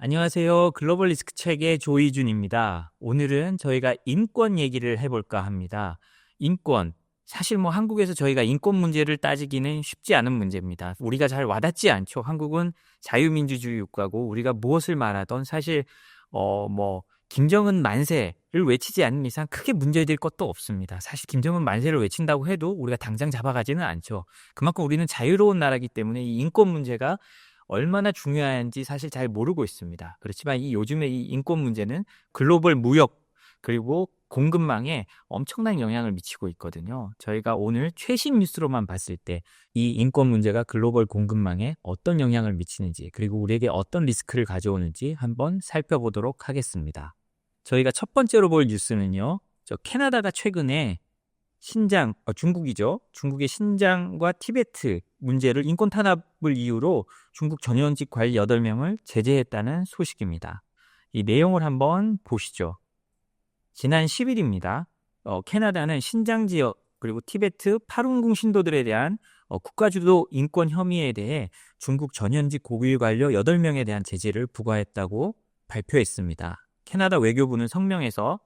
안녕하세요. 글로벌 리스크 책의 조이준입니다. 오늘은 저희가 인권 얘기를 해볼까 합니다. 인권. 사실 뭐 한국에서 저희가 인권 문제를 따지기는 쉽지 않은 문제입니다. 우리가 잘 와닿지 않죠. 한국은 자유민주주의 국가고 우리가 무엇을 말하던 사실 어 뭐 김정은 만세를 외치지 않는 이상 크게 문제될 것도 없습니다. 사실 김정은 만세를 외친다고 해도 우리가 당장 잡아가지는 않죠. 그만큼 우리는 자유로운 나라기 때문에 이 인권 문제가 얼마나 중요한지 사실 잘 모르고 있습니다. 그렇지만 이 요즘에 이 인권 문제는 글로벌 무역 그리고 공급망에 엄청난 영향을 미치고 있거든요. 저희가 오늘 최신 뉴스로만 봤을 때 이 인권 문제가 글로벌 공급망에 어떤 영향을 미치는지 그리고 우리에게 어떤 리스크를 가져오는지 한번 살펴보도록 하겠습니다. 저희가 첫 번째로 볼 뉴스는요. 저 캐나다가 최근에 신장, 어, 중국이죠. 중국의 신장과 티베트 문제를 인권 탄압을 이유로 중국 전현직 관리 8명을 제재했다는 소식입니다. 이 내용을 한번 보시죠. 지난 10일입니다. 어, 캐나다는 신장 지역 그리고 티베트 파룬궁 신도들에 대한 어, 국가주도 인권 혐의에 대해 중국 전현직 고위 관료 8명에 대한 제재를 부과했다고 발표했습니다. 캐나다 외교부는 성명에서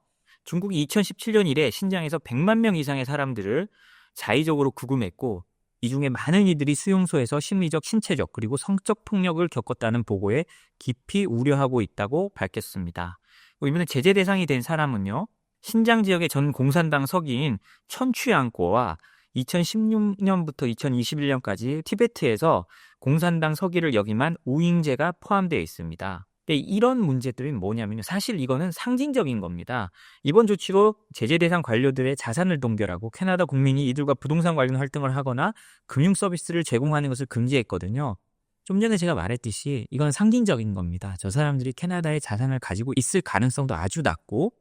중국이 2017년 이래 신장에서 100만 명 이상의 사람들을 자의적으로 구금했고 이 중에 많은 이들이 수용소에서 심리적, 신체적 그리고 성적 폭력을 겪었다는 보고에 깊이 우려하고 있다고 밝혔습니다. 이번에 제재 대상이 된 사람은요. 신장 지역의 전 공산당 서기인 천추양꼬와 2016년부터 2021년까지 티베트에서 공산당 서기를 역임한 우잉제가 포함되어 있습니다. 이런 문제들은 뭐냐면 사실 이거는 상징적인 겁니다. 이번 조치로 제재 대상 관료들의 자산을 동결하고 캐나다 국민이 이들과 부동산 관련 활동을 하거나 금융 서비스를 제공하는 것을 금지했거든요. 좀 전에 제가 말했듯이 이건 상징적인 겁니다. 저 사람들이 캐나다의 자산을 가지고 있을 가능성도 아주 낮고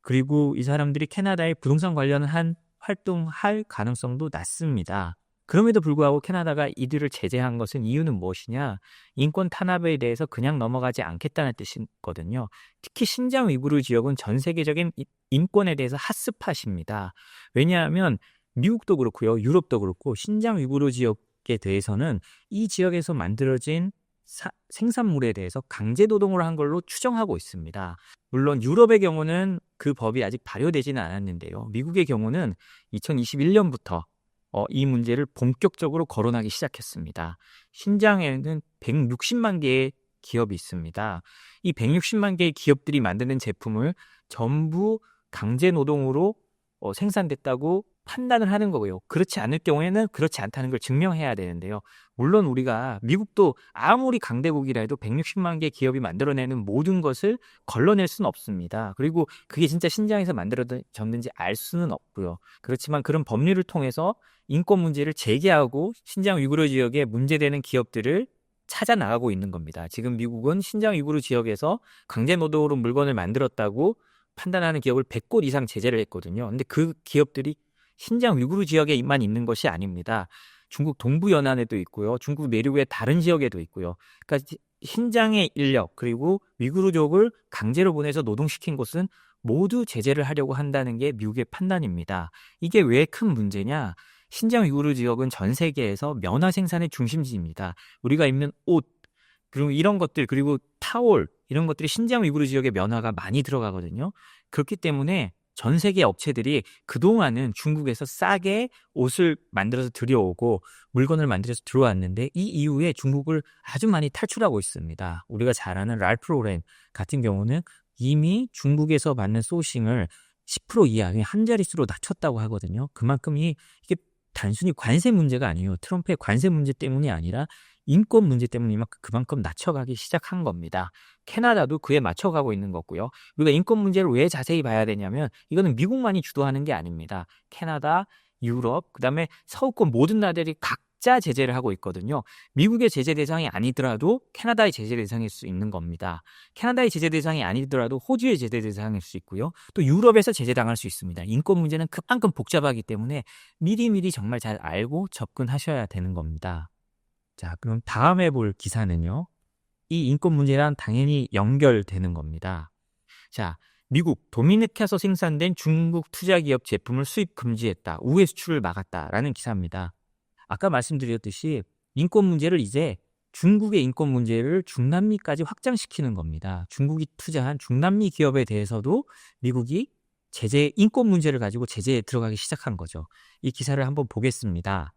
그리고 이 사람들이 캐나다의 부동산 관련한 활동할 가능성도 낮습니다. 그럼에도 불구하고 캐나다가 이들을 제재한 것은 이유는 무엇이냐? 인권 탄압에 대해서 그냥 넘어가지 않겠다는 뜻이거든요. 특히 신장 위구르 지역은 전 세계적인 인권에 대해서 핫스팟입니다. 왜냐하면 미국도 그렇고요. 유럽도 그렇고 신장 위구르 지역에 대해서는 이 지역에서 만들어진 사, 생산물에 대해서 강제 노동을 한 걸로 추정하고 있습니다. 물론 유럽의 경우는 그 법이 아직 발효되지는 않았는데요. 미국의 경우는 2021년부터 어, 이 문제를 본격적으로 거론하기 시작했습니다. 신장에는 160만 개의 기업이 있습니다. 이 160만 개의 기업들이 만드는 제품을 전부 강제 노동으로 어, 생산됐다고 판단을 하는 거고요. 그렇지 않을 경우에는 그렇지 않다는 걸 증명해야 되는데요. 물론 우리가 미국도 아무리 강대국이라 해도 160만 개 기업이 만들어내는 모든 것을 걸러낼 수는 없습니다. 그리고 그게 진짜 신장에서 만들어졌는지 알 수는 없고요. 그렇지만 그런 법률을 통해서 인권 문제를 제기하고 신장 위구르 지역에 문제되는 기업들을 찾아 나가고 있는 겁니다. 지금 미국은 신장 위구르 지역에서 강제 노동으로 물건을 만들었다고 판단하는 기업을 100곳 이상 제재를 했거든요. 근데 그 기업들이 신장 위구르 지역에만 있는 것이 아닙니다. 중국 동부 연안에도 있고요. 중국 내륙의 다른 지역에도 있고요. 그러니까 신장의 인력 그리고 위구르족을 강제로 보내서 노동시킨 곳은 모두 제재를 하려고 한다는 게 미국의 판단입니다. 이게 왜 큰 문제냐? 신장 위구르 지역은 전 세계에서 면화 생산의 중심지입니다. 우리가 입는 옷 그리고 이런 것들 그리고 타올 이런 것들이 신장 위구르 지역의 면화가 많이 들어가거든요. 그렇기 때문에 전 세계 업체들이 그동안은 중국에서 싸게 옷을 만들어서 들여오고 물건을 만들어서 들어왔는데 이 이후에 중국을 아주 많이 탈출하고 있습니다. 우리가 잘 아는 랄프 로렌 같은 경우는 이미 중국에서 받는 소싱을 10% 이하, 한 자릿수로 낮췄다고 하거든요. 그만큼 이, 이게 단순히 관세 문제가 아니에요. 트럼프의 관세 문제 때문이 아니라 인권 문제 때문에 이만큼 그만큼 낮춰가기 시작한 겁니다. 캐나다도 그에 맞춰가고 있는 거고요. 우리가 인권 문제를 왜 자세히 봐야 되냐면 이거는 미국만이 주도하는 게 아닙니다. 캐나다, 유럽, 그다음에 서구권 모든 나라들이 각 자 제재를 하고 있거든요. 미국의 제재 대상이 아니더라도 캐나다의 제재 대상일 수 있는 겁니다. 캐나다의 제재 대상이 아니더라도 호주의 제재 대상일 수 있고요. 또 유럽에서 제재 당할 수 있습니다. 인권 문제는 그만큼 복잡하기 때문에 미리미리 정말 잘 알고 접근하셔야 되는 겁니다. 자, 그럼 다음에 볼 기사는요. 이 인권 문제랑 당연히 연결되는 겁니다. 자, 미국 도미니카에서 생산된 중국 투자 기업 제품을 수입 금지했다. 우회 수출을 막았다라는 기사입니다. 아까 말씀드렸듯이 인권 문제를 이제 중국의 인권 문제를 중남미까지 확장시키는 겁니다. 중국이 투자한 중남미 기업에 대해서도 미국이 제재 인권 문제를 가지고 제재에 들어가기 시작한 거죠. 이 기사를 한번 보겠습니다.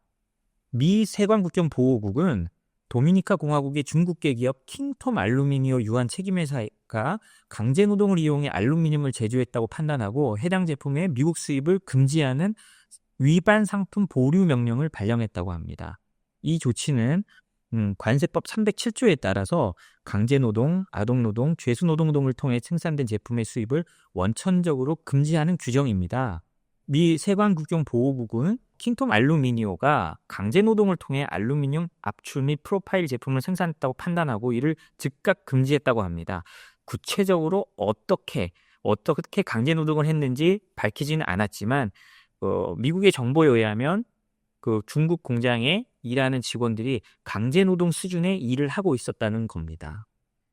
미 세관국경 보호국은 도미니카 공화국의 중국계 기업 킹톰 알루미니오 유한 책임회사가 강제 노동을 이용해 알루미늄을 제조했다고 판단하고 해당 제품의 미국 수입을 금지하는 위반 상품 보류 명령을 발령했다고 합니다. 이 조치는 음, 관세법 307조에 따라서 강제노동, 아동노동, 죄수노동 등을 통해 생산된 제품의 수입을 원천적으로 금지하는 규정입니다. 미 세관국경 보호국은 킹톰 알루미니오가 강제 노동을 통해 알루미늄 압출 및 프로파일 제품을 생산했다고 판단하고 이를 즉각 금지했다고 합니다. 구체적으로 어떻게 어떻게 강제 노동을 했는지 밝히지는 않았지만 어, 미국의 정보에 의하면 그 중국 공장에 일하는 직원들이 강제 노동 수준의 일을 하고 있었다는 겁니다.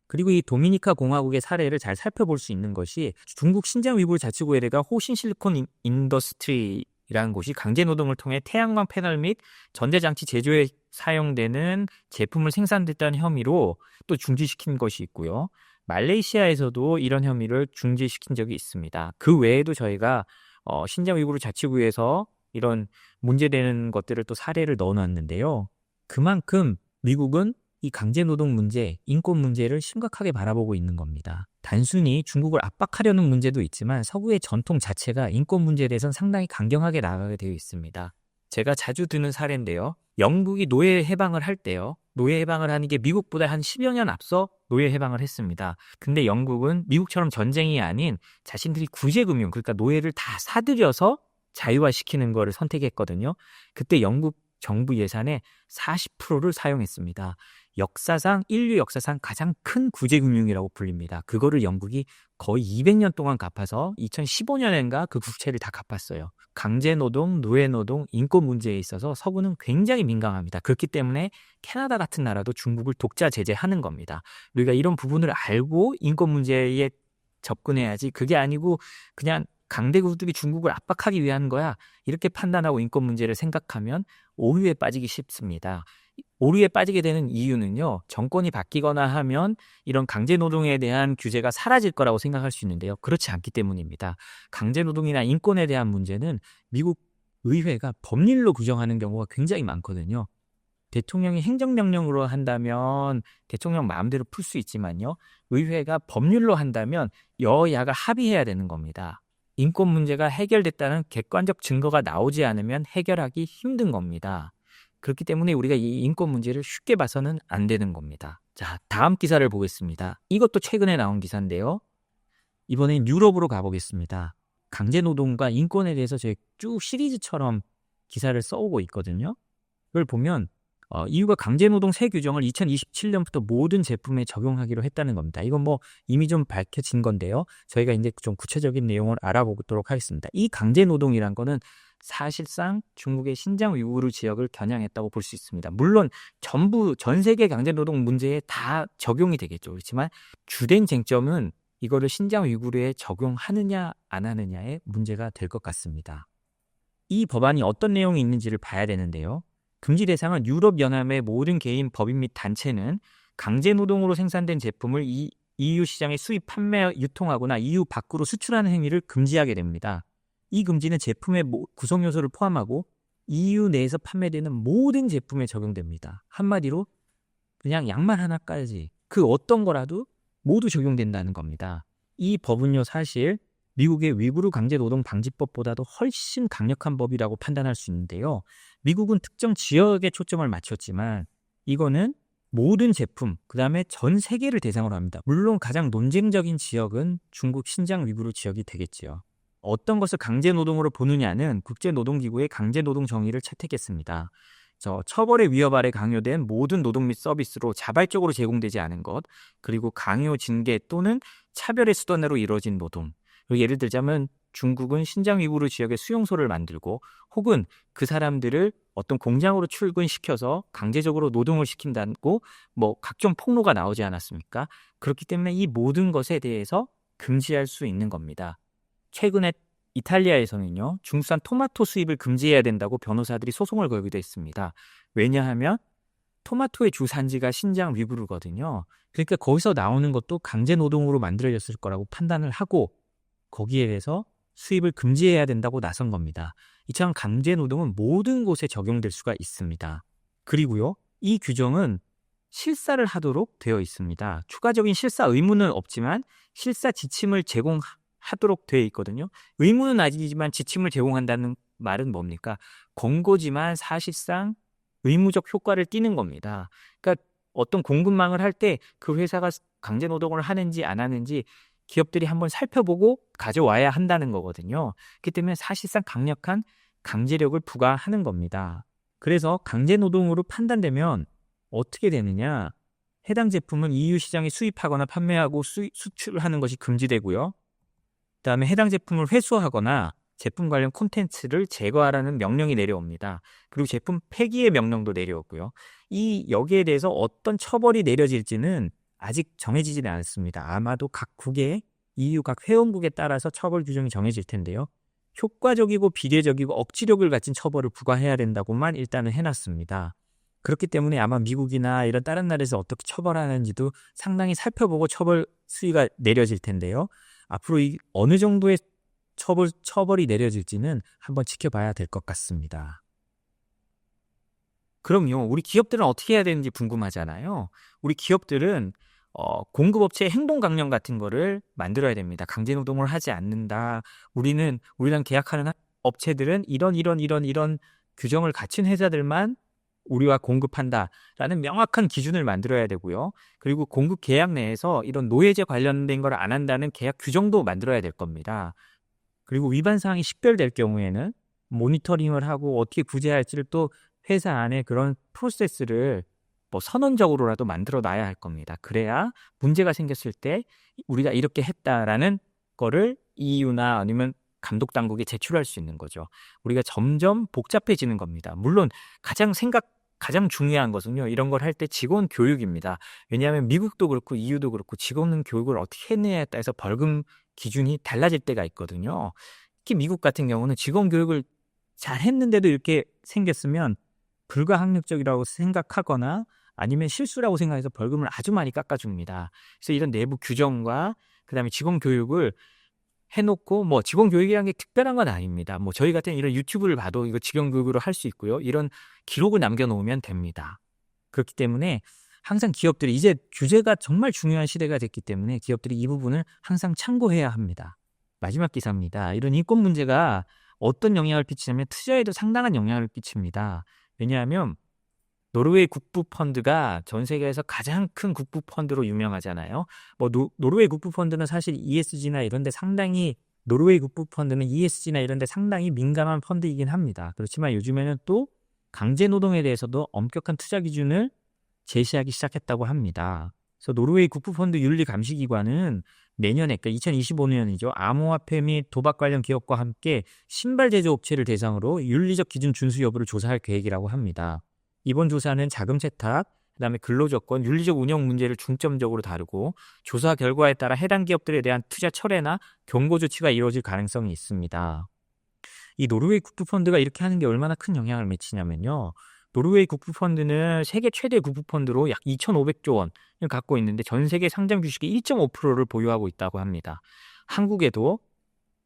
그리고 이 도미니카 공화국의 사례를 잘 살펴볼 수 있는 것이 중국 신장 위불 자치구에다가 호신 실리콘 인더스트리 라는 곳이 강제노동을 통해 태양광 패널 및 전자장치 제조에 사용되는 제품을 생산됐다는 혐의로 또 중지시킨 것이 있고요. 말레이시아에서도 이런 혐의를 중지시킨 적이 있습니다. 그 외에도 저희가 어, 신장 위구르 자치구에서 이런 문제되는 것들을 또 사례를 넣어놨는데요. 그만큼 미국은 이 강제노동 문제, 인권 문제를 심각하게 바라보고 있는 겁니다. 단순히 중국을 압박하려는 문제도 있지만 서구의 전통 자체가 인권 문제에 대해서는 상당히 강경하게 나가게 되어 있습니다. 제가 자주 드는 사례인데요. 영국이 노예 해방을 할 때요. 노예 해방을 하는 게 미국보다 한 10여 년 앞서 노예 해방을 했습니다. 근데 영국은 미국처럼 전쟁이 아닌 자신들이 구제금융, 그러니까 노예를 다 사들여서 자유화시키는 거를 선택했거든요. 그때 영국 정부 예산의 40%를 사용했습니다. 역사상 인류 역사상 가장 큰 구제금융이라고 불립니다. 그거를 영국이 거의 200년 동안 갚아서 2015년엔가 그 국채를 다 갚았어요. 강제노동, 노예노동, 인권 문제에 있어서 서구는 굉장히 민감합니다. 그렇기 때문에 캐나다 같은 나라도 중국을 독자 제재하는 겁니다. 우리가 이런 부분을 알고 인권 문제에 접근해야지 그게 아니고 그냥 강대국들이 중국을 압박하기 위한 거야. 이렇게 판단하고 인권 문제를 생각하면 오류에 빠지기 쉽습니다. 오류에 빠지게 되는 이유는요, 정권이 바뀌거나 하면 이런 강제 노동에 대한 규제가 사라질 거라고 생각할 수 있는데요. 그렇지 않기 때문입니다. 강제 노동이나 인권에 대한 문제는 미국 의회가 법률로 규정하는 경우가 굉장히 많거든요. 대통령이 행정명령으로 한다면 대통령 마음대로 풀 수 있지만요. 의회가 법률로 한다면 여야가 합의해야 되는 겁니다. 인권 문제가 해결됐다는 객관적 증거가 나오지 않으면 해결하기 힘든 겁니다. 그렇기 때문에 우리가 이 인권 문제를 쉽게 봐서는 안 되는 겁니다. 자, 다음 기사를 보겠습니다. 이것도 최근에 나온 기사인데요. 이번엔 유럽으로 가보겠습니다. 강제 노동과 인권에 대해서 저희 쭉 시리즈처럼 기사를 써오고 있거든요. 그걸 보면 어, 이유가 강제노동 새 규정을 2027년부터 모든 제품에 적용하기로 했다는 겁니다. 이건 뭐 이미 좀 밝혀진 건데요. 저희가 이제 좀 구체적인 내용을 알아보도록 하겠습니다. 이 강제노동이란 거는 사실상 중국의 신장 위구르 지역을 겨냥했다고 볼 수 있습니다. 물론 전부 전 세계 강제 노동 문제에 다 적용이 되겠죠. 그렇지만 주된 쟁점은 이거를 신장 위구르에 적용하느냐 안 하느냐의 문제가 될 것 같습니다. 이 법안이 어떤 내용이 있는지를 봐야 되는데요. 금지 대상은 유럽연합의 모든 개인, 법인 및 단체는 강제 노동으로 생산된 제품을 이 EU 시장에 수입, 판매, 유통하거나 EU 밖으로 수출하는 행위를 금지하게 됩니다. 이 금지는 제품의 구성 요소를 포함하고 EU 내에서 판매되는 모든 제품에 적용됩니다. 한마디로 그냥 양말 하나까지 그 어떤 거라도 모두 적용된다는 겁니다. 이 법은요 사실 미국의 위구르 강제노동 방지법보다도 훨씬 강력한 법이라고 판단할 수 있는데요. 미국은 특정 지역에 초점을 맞췄지만 이거는 모든 제품, 그 다음에 전 세계를 대상으로 합니다. 물론 가장 논쟁적인 지역은 중국 신장 위구르 지역이 되겠지요. 어떤 것을 강제노동으로 보느냐는 국제노동기구의 강제노동 정의를 채택했습니다. 저 처벌의 위협 아래 강요된 모든 노동 및 서비스로 자발적으로 제공되지 않은 것, 그리고 강요, 징계 또는 차별의 수단으로 이루어진 노동, 예를 들자면 중국은 신장 위구르 지역에 수용소를 만들고 혹은 그 사람들을 어떤 공장으로 출근시켜서 강제적으로 노동을 시킨다고 뭐 각종 폭로가 나오지 않았습니까? 그렇기 때문에 이 모든 것에 대해서 금지할 수 있는 겁니다. 최근에 이탈리아에서는요, 중국산 토마토 수입을 금지해야 된다고 변호사들이 소송을 걸기도 했습니다. 왜냐하면 토마토의 주산지가 신장 위구르거든요. 그러니까 거기서 나오는 것도 강제 노동으로 만들어졌을 거라고 판단을 하고 거기에 대해서 수입을 금지해야 된다고 나선 겁니다. 이처럼 강제 노동은 모든 곳에 적용될 수가 있습니다. 그리고요, 이 규정은 실사를 하도록 되어 있습니다. 추가적인 실사 의무는 없지만 실사 지침을 제공 하도록 되어 있거든요. 의무는 아니지만 지침을 제공한다는 말은 뭡니까? 권고지만 사실상 의무적 효과를 띠는 겁니다. 그러니까 어떤 공급망을 할 때 그 회사가 강제 노동을 하는지 안 하는지 기업들이 한번 살펴보고 가져와야 한다는 거거든요. 그렇기 때문에 사실상 강력한 강제력을 부과하는 겁니다. 그래서 강제 노동으로 판단되면 어떻게 되느냐? 해당 제품은 EU 시장에 수입하거나 판매하고 수, 수출하는 것이 금지되고요. 그다음에 해당 제품을 회수하거나 제품 관련 콘텐츠를 제거하라는 명령이 내려옵니다. 그리고 제품 폐기의 명령도 내려오고요. 이 여기에 대해서 어떤 처벌이 내려질지는 아직 정해지지는 않습니다. 아마도 각 국의 EU 각 회원국에 따라서 처벌 규정이 정해질 텐데요. 효과적이고 비례적이고 억지력을 가진 처벌을 부과해야 된다고만 일단은 해놨습니다. 그렇기 때문에 아마 미국이나 이런 다른 나라에서 어떻게 처벌하는지도 상당히 살펴보고 처벌 수위가 내려질 텐데요. 앞으로 이 어느 정도의 처벌, 처벌이 내려질지는 한번 지켜봐야 될 것 같습니다. 그럼요. 우리 기업들은 어떻게 해야 되는지 궁금하잖아요. 우리 기업들은 어, 공급업체의 행동 강령 같은 거를 만들어야 됩니다. 강제 노동을 하지 않는다. 우리는 우리랑 계약하는 업체들은 이런 이런 이런 이런 규정을 갖춘 회사들만 우리와 공급한다라는 명확한 기준을 만들어야 되고요. 그리고 공급 계약 내에서 이런 노예제 관련된 걸 안 한다는 계약 규정도 만들어야 될 겁니다. 그리고 위반 사항이 식별될 경우에는 모니터링을 하고 어떻게 구제할지를 또 회사 안에 그런 프로세스를 뭐 선언적으로라도 만들어 놔야 할 겁니다. 그래야 문제가 생겼을 때 우리가 이렇게 했다라는 거를 EU나 아니면 감독 당국에 제출할 수 있는 거죠. 우리가 점점 복잡해지는 겁니다. 물론 가장 생각 가장 중요한 것은요. 이런 걸 할 때 직원 교육입니다. 왜냐하면 미국도 그렇고 EU도 그렇고 직원 교육을 어떻게 했느냐에 따라서 벌금 기준이 달라질 때가 있거든요. 특히 미국 같은 경우는 직원 교육을 잘 했는데도 이렇게 생겼으면 불가항력적이라고 생각하거나 아니면 실수라고 생각해서 벌금을 아주 많이 깎아줍니다. 그래서 이런 내부 규정과 그다음에 직원 교육을 해놓고 뭐 직원 교육이라는 게 특별한 건 아닙니다. 뭐 저희 같은 이런 유튜브를 봐도 이거 직원 교육으로 할 수 있고요. 이런 기록을 남겨놓으면 됩니다. 그렇기 때문에 항상 기업들이 이제 규제가 정말 중요한 시대가 됐기 때문에 기업들이 이 부분을 항상 참고해야 합니다. 마지막 기사입니다. 이런 인권 문제가 어떤 영향을 끼치냐면 투자에도 상당한 영향을 끼칩니다. 왜냐하면 노르웨이 국부 펀드가 전 세계에서 가장 큰 국부 펀드로 유명하잖아요. 뭐 노, 노르웨이 국부 펀드는 사실 ESG나 이런 데 상당히 노르웨이 국부 펀드는 ESG나 이런 데 상당히 민감한 펀드이긴 합니다. 그렇지만 요즘에는 또 강제 노동에 대해서도 엄격한 투자 기준을 제시하기 시작했다고 합니다. 그래서 노르웨이 국부펀드 윤리감시기관은 내년에 그러니까 2025년이죠. 암호화폐 및 도박 관련 기업과 함께 신발 제조업체를 대상으로 윤리적 기준 준수 여부를 조사할 계획이라고 합니다. 이번 조사는 자금 세탁, 그다음에 근로조건, 윤리적 운영 문제를 중점적으로 다루고 조사 결과에 따라 해당 기업들에 대한 투자 철회나 경고 조치가 이루어질 가능성이 있습니다. 이 노르웨이 국부펀드가 이렇게 하는 게 얼마나 큰 영향을 미치냐면요. 노르웨이 국부펀드는 세계 최대 국부펀드로 약 2,500조 원을 갖고 있는데 전 세계 상장 주식의 1.5%를 보유하고 있다고 합니다. 한국에도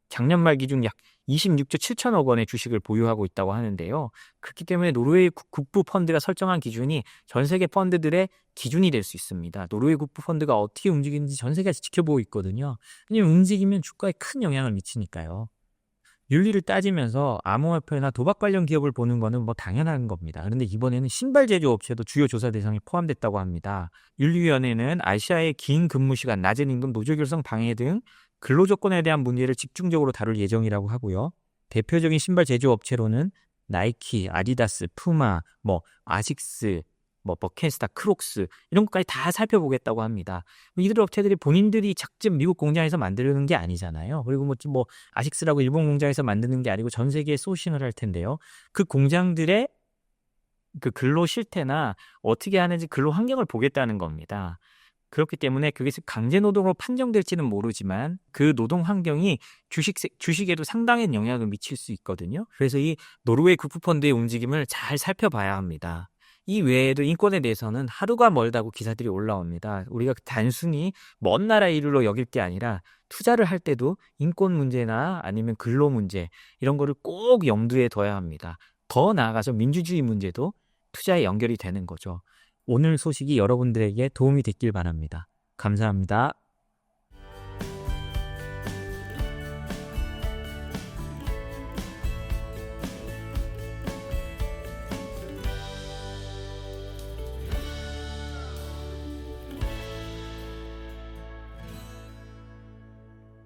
작년 말 기준 약 26조 7천억 원의 주식을 보유하고 있다고 하는데요. 그렇기 때문에 노르웨이 국부 펀드가 설정한 기준이 전 세계 펀드들의 기준이 될 수 있습니다. 노르웨이 국부 펀드가 어떻게 움직이는지 전 세계가 지켜보고 있거든요. 왜냐면 움직이면 주가에 큰 영향을 미치니까요. 윤리를 따지면서 암호화폐나 도박 관련 기업을 보는 거는 뭐 당연한 겁니다. 그런데 이번에는 신발 제조 업체도 주요 조사 대상에 포함됐다고 합니다. 윤리위원회는 아시아의 긴 근무 시간, 낮은 임금, 노조 결성 방해 등 근로 조건에 대한 문제를 집중적으로 다룰 예정이라고 하고요. 대표적인 신발 제조 업체로는 나이키, 아디다스, 푸마, 뭐 아식스, 뭐 버켄스타, 크록스 이런 것까지 다 살펴보겠다고 합니다. 이들 업체들이 본인들이 직접 미국 공장에서 만드는 게 아니잖아요. 그리고 뭐, 뭐 아식스라고 일본 공장에서 만드는 게 아니고 전 세계에 소싱을 할 텐데요. 그 공장들의 그 근로 실태나 어떻게 하는지 근로 환경을 보겠다는 겁니다. 그렇기 때문에 그게 강제 노동으로 판정될지는 모르지만 그 노동 환경이 주식 주식에도 상당한 영향을 미칠 수 있거든요. 그래서 이 노르웨이 국부펀드의 움직임을 잘 살펴봐야 합니다. 이 외에도 인권에 대해서는 하루가 멀다고 기사들이 올라옵니다. 우리가 단순히 먼 나라 일으로 여길 게 아니라 투자를 할 때도 인권 문제나 아니면 근로 문제 이런 거를 꼭 염두에 둬야 합니다. 더 나아가서 민주주의 문제도 투자에 연결이 되는 거죠. 오늘 소식이 여러분들에게 도움이 됐길 바랍니다. 감사합니다.